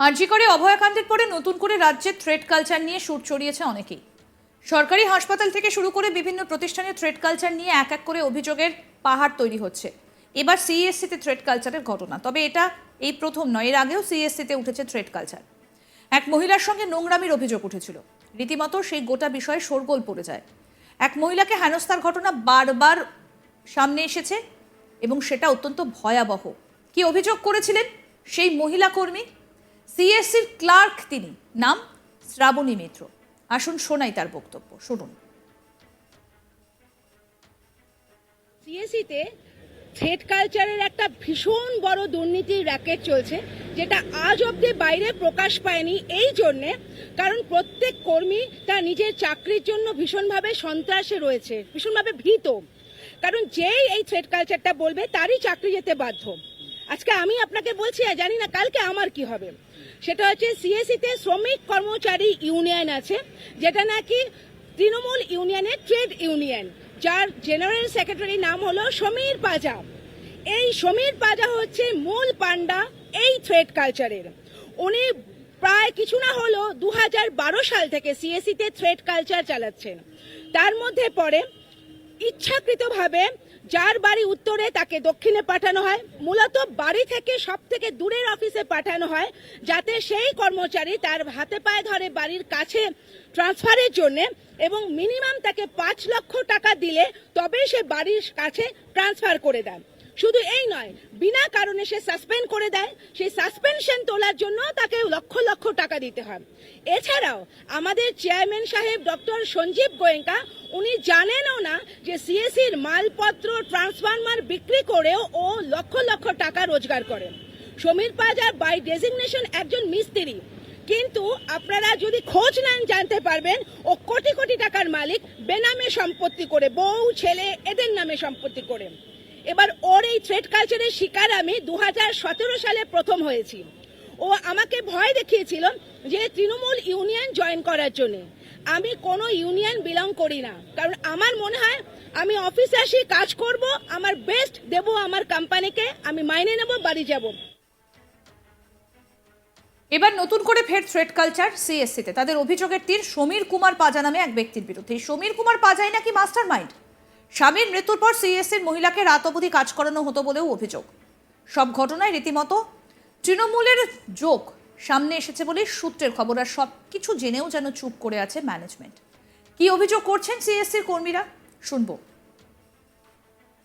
আরজি করে অভয়াকাণ্ডের পরে নতুন করে রাজ্যে থ্রেড কালচার নিয়ে সুর চড়িয়েছে অনেকেই। সরকারি হাসপাতাল থেকে শুরু করে বিভিন্ন প্রতিষ্ঠানে থ্রেড কালচার নিয়ে এক এক করে অভিযোগের পাহাড় তৈরি হচ্ছে। এবার সিএসসিতে থ্রেড কালচারের ঘটনা। তবে এটা এই প্রথম নয়, এর আগেও সিএসসিতে উঠেছে থ্রেড কালচার এক মহিলার সঙ্গে নোংরামির অভিযোগ উঠেছিল। রীতিমতো সেই গোটা বিষয়ে শোরগোল পড়ে যায়। এক মহিলাকে হেনস্থার ঘটনা বারবার সামনে এসেছে এবং সেটা অত্যন্ত ভয়াবহ। কি অভিযোগ করেছিলেন? সেই মহিলা কর্মী সিএসসির ক্লার্ক তিনি। নাম শ্রাবণী মিত্র। আসুন শোনাই তার বক্তব্য। শুনুন। সিএসিতে থ্রেড কালচারের একটা ভীষণ বড় দুর্নীতির র্যাকেট চলছে, যেটা আজ অব্দি বাইরে প্রকাশ পায়নি এই জন্যে, কারণ প্রত্যেক কর্মী তার নিজের চাকরির জন্য ভীষণভাবে সন্ত্রাসে রয়েছে, ভীষণভাবে ভীত। কারণ যেই এই থ্রেড কালচারটা বলবে, তারই চাকরি যেতে বাধ্য। আজকে আমি আপনাকে বলছি জানি না কালকে আমার কি হবে। সেটা হচ্ছে সিএসিতে শ্রমিক কর্মচারী ইউনিয়ন আছে, যেটা নাকি তৃণমূল ইউনিয়নের ট্রেড ইউনিয়ন, যার জেনারেল সেক্রেটারি নাম হলো সমীর পাজা। এই সমীর পাজা হচ্ছে মূল পান্ডা এই থ্রেড কালচারের। উনি প্রায় কিছু না হলো দু হাজার বারো সাল থেকে সিএসিতে থ্রেড কালচার চালাচ্ছেন। তার মধ্যে পড়ে ইচ্ছাকৃতভাবে যার বাড়ি উত্তরে তাকে দক্ষিণে পাঠানো হয়। মূলত বাড়ি থেকে সব থেকে দূরের অফিসে পাঠানো হয়, যাতে সেই কর্মচারী তার হাতে পায়ে ধরে বাড়ির কাছে ট্রান্সফারের জন্য এবং মিনিমাম তাকে পাঁচ লক্ষ টাকা দিলে তবে সে বাড়ির কাছে ট্রান্সফার করে দেয় শুধু এই নয়, বিনা কারণে সে সাসপেন্ড করে দেয়। সেই সাসপেনশন তোলার জন্য তাকে লক্ষ লক্ষ টাকা দিতে হয়। এছাড়াও আমাদের চেয়ারম্যান সাহেব ডক্টর সঞ্জীব গোয়েঙ্কা, উনি জানেনও না যে সিএসির মালপত্র ট্রান্সফরমার বিক্রি করেও ও লক্ষ লক্ষ টাকা রোজগার করে। সমীর পাজার বাই ডেজিগনেশন একজন মিস্ত্রি। কিন্তু আপনারা যদি খোঁজ নেন, জানতে পারবেন, ও কোটি কোটি টাকার মালিক, বেনামে সম্পত্তি করে, বউ, ছেলে, এদের নামে সম্পত্তি করে। এবার ওর এই থ্রেড কালচারের শিকার আমি দু হাজার সতেরো সালে প্রথম হয়েছি। ও আমাকে ভয় দেখিয়েছিল যে তৃণমূল ইউনিয়ন জয়েন করার জন্য। আমি কোনো ইউনিয়ন বিলং করি না। কারণ আমার মনে হয় আমি অফিসে আসি, কাজ করব, আমার বেস্ট দেব আমার কোম্পানিকে আমি মাইনে নেব, বাড়ি যাব। এবার নতুন করে ফের থ্রেড কালচার সিএসসিতে তাদের অভিযোগের তীর সমীর কুমার পাজা নামে এক ব্যক্তির বিরুদ্ধে। সমীর কুমার পাজাই নাকি মাস্টার মাইন্ড স্বামীর মৃত্যুর পর সিএসসির মহিলাকে রাত অবধি কাজ করানো হতো বলেও অভিযোগ। সব ঘটনায় রীতিমতো তৃণমূলের যোগ সামনে এসেছে বলে সূত্রের খবর আর সব কিছু জেনেও যেন চুপ করে আছে ম্যানেজমেন্ট কি অভিযোগ করছেন সিএসসির কর্মীরা? শুনব।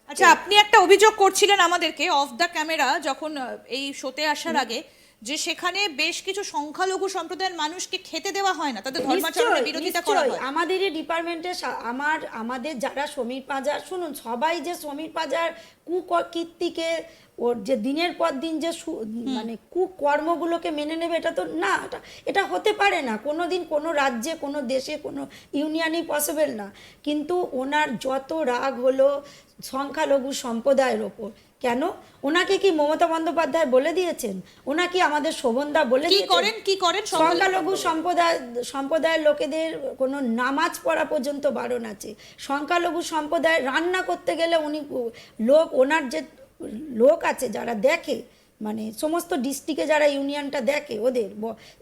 আচ্ছা আপনি একটা অভিযোগ করছিলেন আমাদেরকে অফ দ্য ক্যামেরা যখন এই শোতে আসার আগে। যে সেখানে বেশ কিছু সংখ্যালঘু সম্প্রদায়ের মানুষকে খেতে দেওয়া হয় না তাদের ধর্মাচরণের বিরোধিতা করা। হয়। আমাদেরই ডিপার্টমেন্টে আমার আমাদের যারা সমীর পাজার শুনুন সবাই যে শ্রমিক পাজার কুকীর্তিকে ওর যে দিনের পর দিন যে মানে কুকর্মগুলোকে মেনে নেবে এটা তো না এটা এটা হতে পারে না। কোনো দিন কোনো রাজ্যে কোনো দেশে কোনো ইউনিয়নই পসিবল না। কিন্তু ওনার যত রাগ হলো সংখ্যালঘু সম্প্রদায়ের ওপর কেন? ওনাকে কি মমতা বন্দ্যোপাধ্যায় বলে দিয়েছেন? ওনাকে আমাদের শোভনদা বলে কি করেন? কি করেন? সংখ্যালঘু সম্প্রদায় সম্প্রদায়ের লোকেদের কোনো নামাজ পড়া পর্যন্ত বারণ আছে। সংখ্যালঘু সম্প্রদায় রান্না করতে গেলে উনি লোক ওনার যে লোক আছে যারা দেখে মানে সমস্ত ডিস্ট্রিক্টে যারা ইউনিয়নটা দেখে ওদের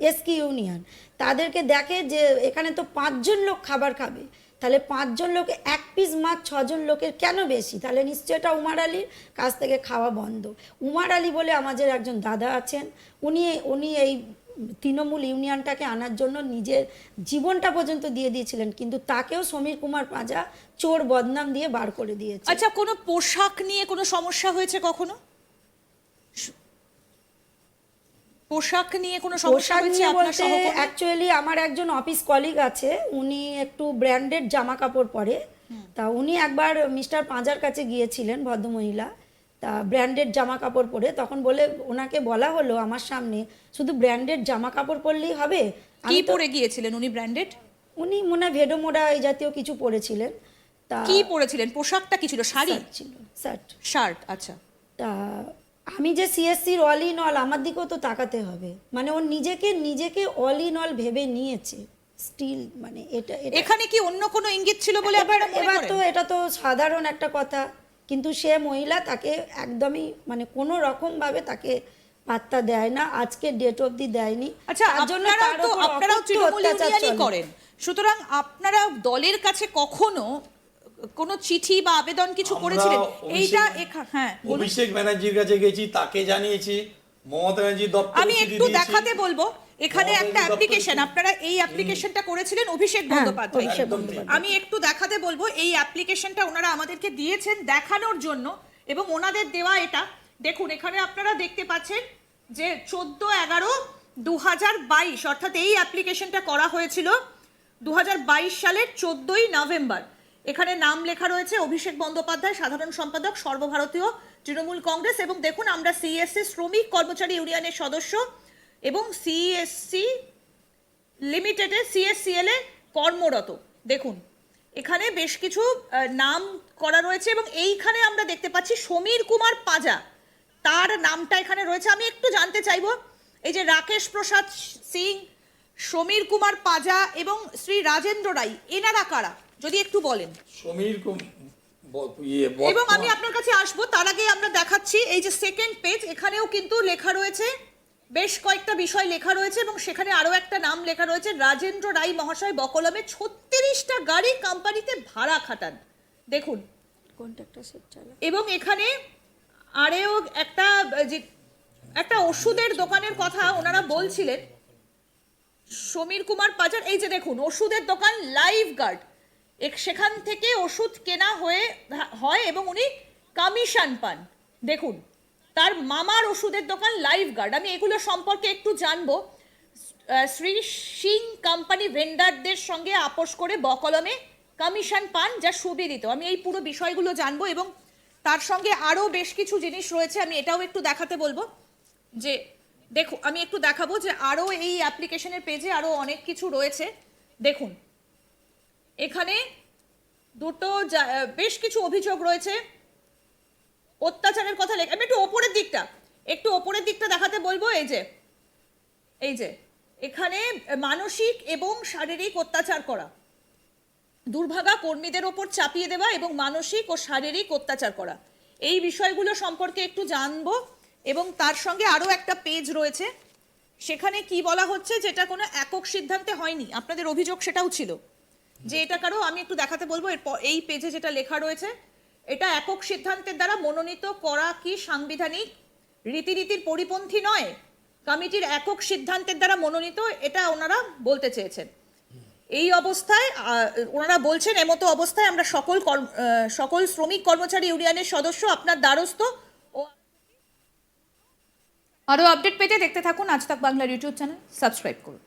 এসকি ইউনিয়ন তাদেরকে দেখে যে এখানে তো পাঁচজন লোক খাবার খাবে। তাহলে পাঁচজন লোকে, এক পিস মাছ ছজন লোকের কেন বেশি? তাহলে নিশ্চয় এটা উমার আলীর কাছ থেকে খাওয়া বন্ধ। উমার আলী বলে আমাদের একজন দাদা আছেন। উনি উনি এই তৃণমূল ইউনিয়নটাকে আনার জন্য নিজের জীবনটা পর্যন্ত দিয়ে দিয়েছিলেন, কিন্তু তাকেও সমীর কুমার পাঁজা চোর বদনাম দিয়ে বার করে দিয়েছে। আচ্ছা কোনো পোশাক নিয়ে কোনো সমস্যা হয়েছে কখনো স- পোশাক নিয়ে কোনো সমস্যা হয়েছে? আপনার সহকর্মী? অ্যাকচুয়ালি আমার একজন অফিস কলিগ আছে উনি একটু ব্র্যান্ডেড জামা কাপড় পরে তা উনি একবার মিস্টার পাঁজার কাছে গিয়েছিলেন ভদ্রমহিলা। তা ব্র্যান্ডেড জামা কাপড় পরে তখন বলে ওনাকে বলা হলো আমার সামনে শুধু ব্র্যান্ডেড জামা কাপড় পরলেই হবে? কি পরে গিয়েছিলেন উনি ব্র্যান্ডেড উনি মনে হয় ভেডোমোড়া এই জাতীয় কিছু পরেছিলেন। তা কি পরেছিলেন? পোশাকটা কি ছিল? শাড়ি? ছিল শার্ট। শার্ট আচ্ছা। তা আমি যে সিএসসির অল ইন অল আমার দিকেও তো তাকাতে হবে। মানে ও নিজেকে নিজেকে অল ইন অল ভেবে নিয়েছে। স্টিল মানে এটা এখানে কি অন্য কোনো ইঙ্গিত ছিল বলে এবার এবার তো এটা তো সাধারণ একটা কথা। কিন্তু সে মহিলা তাকে একদমই মানে কোনো রকম ভাবে তাকে পাত্তা দেয় না আজকে ডেট অবধি দেয়নি। আচ্ছা তার জন্য আপনারা তো আপনারাও তৃণমূল করেন। সুতরাং আপনারা দলের কাছে কখনো কোনো চিঠি বা আবেদন কিছু করেছিলেন? এইটা হ্যাঁ অভিষেক ব্যানার্জির কাছে গেছি তাকে জানিয়েছি মমতা ব্যানার্জির দপ্তরে আমি একটু দেখাতে বলব। এখানে একটা অ্যাপ্লিকেশন আপনারা এই অ্যাপ্লিকেশনটা করেছিলেন অভিষেক হ্যাঁ, বন্দ্যোপাধ্যায়। বন্দ্যোপাধ্যায়। আমি একটু দেখাতে বলব এই অ্যাপ্লিকেশনটা ওনারা আমাদেরকে দিয়েছেন দেখানোর জন্য এবং ওনাদের দেওয়া এটা। দেখুন এখানে আপনারা দেখতে পাচ্ছেন যে চোদ্দ এগারো দু হাজার বাইশ অর্থাৎ এই অ্যাপ্লিকেশনটা করা হয়েছিল দু হাজার বাইশ সালের চোদ্দই নভেম্বর। এখানে নাম লেখা রয়েছে অভিষেক বন্দ্যোপাধ্যায়, সাধারণ সম্পাদক, সর্বভারতীয় তৃণমূল কংগ্রেস এবং দেখুন আমরা সিএসসি শ্রমিক কর্মচারী ইউনিয়নের সদস্য এবং সিএসসি লিমিটেডে সিএসসিএল এ কর্মরত। দেখুন, এখানে বেশ কিছু নাম করা রয়েছে এবং এইখানে আমরা দেখতে পাচ্ছি সমীর কুমার পাজা। তার নামটা এখানে রয়েছে। আমি একটু জানতে চাইব, এই যে রাকেশ প্রসাদ সিং, সমীর কুমার পাজা এবং শ্রী রাজেন্দ্র রাই এনারা কারা? যদি একটু বলেন। সমীর ইয়ে এবং আমি আপনার কাছে আসব তার আগে আমরা দেখাচ্ছি এই যে সেকেন্ড পেজ এখানেও কিন্তু লেখা রয়েছে বেশ কয়েকটা বিষয় লেখা রয়েছে এবং সেখানে আরও একটা নাম লেখা রয়েছে রাজেন্দ্র রায় মহাশয় বকলমে ছত্রিশটা গাড়ি কোম্পানিতে ভাড়া খাটান। দেখুন। কন্ট্রাক্টর সেট চালা এবং এখানে আরেও একটা যে একটা ওষুধের দোকানের কথা ওনারা বলছিলেন। সমীর কুমার পাজার এই যে দেখুন ওষুধের দোকান লাইভ গার্ড সেখান থেকে ওষুধ কেনা হয়ে, হয় এবং উনি কমিশন পান। দেখুন, তার মামার ওষুধের দোকান লাইফ গার্ড আমি এগুলো সম্পর্কে একটু জানব। শ্রী সিং কোম্পানি ভেন্ডারদের সঙ্গে আপোষ করে বকলমে কমিশন পান, যা সুবিদিত। আমি এই পুরো বিষয়গুলো জানব এবং তার সঙ্গে আরও বেশ কিছু জিনিস রয়েছে, আমি এটাও একটু দেখাতে বলব। যে দেখো আমি একটু দেখাবো যে আরও এই অ্যাপ্লিকেশনের পেজে আরও অনেক কিছু রয়েছে। দেখুন এখানে দুটো বেশ কিছু অভিযোগ রয়েছে। অত্যাচারের কথা লেখা আমি একটু ওপরের দিকটা, একটু ওপরের দিকটা দেখাতে বলব, এই যে এই যে, এখানে মানসিক এবং শারীরিক অত্যাচার করা। দুর্ভাগা কর্মীদের ওপর চাপিয়ে দেওয়া এবং মানসিক ও শারীরিক অত্যাচার করা। এই বিষয়গুলো সম্পর্কে একটু জানব এবং তার সঙ্গে আরও একটা পেজ রয়েছে। সেখানে কি বলা হচ্ছে, যেটা কোনো একক সিদ্ধান্তে হয়নি। আপনাদের অভিযোগ সেটাও ছিল। যে এটা কারও, আমি একটু দেখাতে বলব এরপর এই পেজে যেটা লেখা রয়েছে, এটা একক সিদ্ধান্তের দ্বারা মনোনীত করা কি সাংবিধানিক রীতিনীতির পরিপন্থী নয়? কমিটির একক সিদ্ধান্তের দ্বারা মনোনীত, এটা ওনারা বলতে চেয়েছেন। এই অবস্থায় ওনারা বলছেন, এমতো অবস্থায় আমরা সকল সকল শ্রমিক কর্মচারী ইউনিয়নের সদস্য, আপনার দ্বারস্থ ও আরও আপডেট পেতে দেখতে থাকুন আজ তাক বাংলার ইউটিউব চ্যানেল। সাবস্ক্রাইব করুন।